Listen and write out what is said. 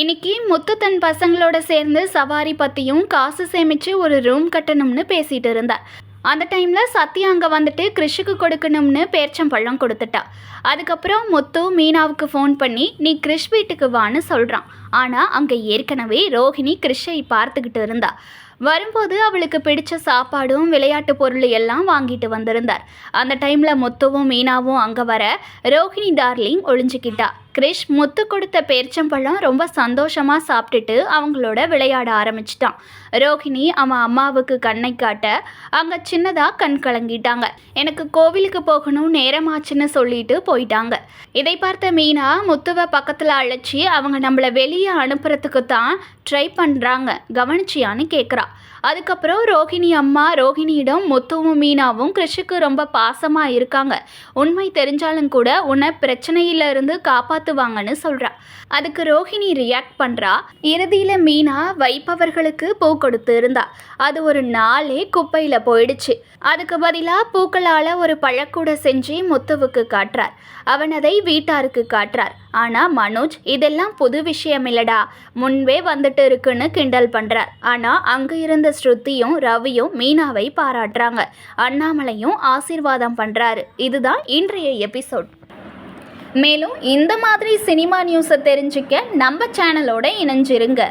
இன்னைக்கு முத்து தன் பசங்களோட சேர்ந்து சவாரி பற்றியும் காசு சேமித்து ஒரு ரூம் கட்டணும்னு பேசிகிட்டு இருந்தா. அந்த டைமில் சத்யா அங்கே வந்துட்டு கிறிஷுக்கு கொடுக்கணும்னு பேர்ச்சம்பழம் கொடுத்துட்டா. அதுக்கப்புறம் முத்து மீனாவுக்கு ஃபோன் பண்ணி நீ கிறிஷ் வீட்டுக்கு வான்னு சொல்கிறான் ஆனால் அங்கே ஏற்கனவே ரோஹிணி கிறிஷை பார்த்துக்கிட்டு இருந்தா. வரும்போது அவளுக்கு பிடிச்ச சாப்பாடும் விளையாட்டு பொருள் எல்லாம் வாங்கிட்டு வந்திருந்தார். அந்த டைமில் முத்துவும் மீனாவும் அங்கே வர ரோஹிணி டார்லிங் ஒளிஞ்சுக்கிட்டா. கிரிஷ் முத்து கொடுத்த பேர்ச்சம்பழம் ரொம்ப சந்தோஷமாக சாப்பிட்டுட்டு அவங்களோட விளையாட ஆரம்பிச்சிட்டான். ரோஹிணி அவன் அம்மாவுக்கு கண்ணை காட்ட அங்கே சின்னதாக கண் கலங்கிட்டாங்க. எனக்கு கோவிலுக்கு போகணும் நேரமாச்சுன்னு சொல்லிட்டு போயிட்டாங்க. இதை பார்த்த மீனா முத்துவை பக்கத்தில் அழைச்சி அவங்க நம்மளை வெளியே அனுப்புறதுக்கு தான் ட்ரை பண்ணுறாங்க கவனிச்சியான்னு கேட்குறா அதுக்கப்புறம் ரோஹிணி அம்மா ரோஹிணியிடம் முத்துவும் மீனாவும் கிறிஷுக்கு ரொம்ப பாசமாக இருக்காங்க. உண்மை தெரிஞ்சாலும் கூட உன்னை பிரச்சனையில இருந்து காப்பாற்றுவாங்கன்னு சொல்கிறா அதுக்கு ரோஹிணி ரியாக்ட் பண்ணுறா இறுதியில் மீனா வைப்பவர்களுக்கு பூ கொடுத்து இருந்தா. அது ஒரு நாளே குப்பையில் போயிடுச்சு. அதுக்கு பதிலாக பூக்களால் ஒரு பழக்கூட செஞ்சு முத்துவுக்கு காட்டுறார். அவன் அதை வீட்டாருக்கு காட்டுறார். ஆனால் மனோஜ் இதெல்லாம் புது விஷயம் இல்லடா. முன்பே வந்துட்டு இருக்குன்னு கிண்டல் பண்ணுறார் ஆனால் அங்கே இருந்த ஸ்ருதியும் ரவியும் மீனாவை பாராட்டுறாங்க. அண்ணாமலையும் ஆசீர்வாதம் பண்ணுறாரு இதுதான் இன்றைய எபிசோட். மேலும் இந்த மாதிரி சினிமா நியூஸை தெரிஞ்சுக்க நம்ம சேனலோட இணைஞ்சிருங்க.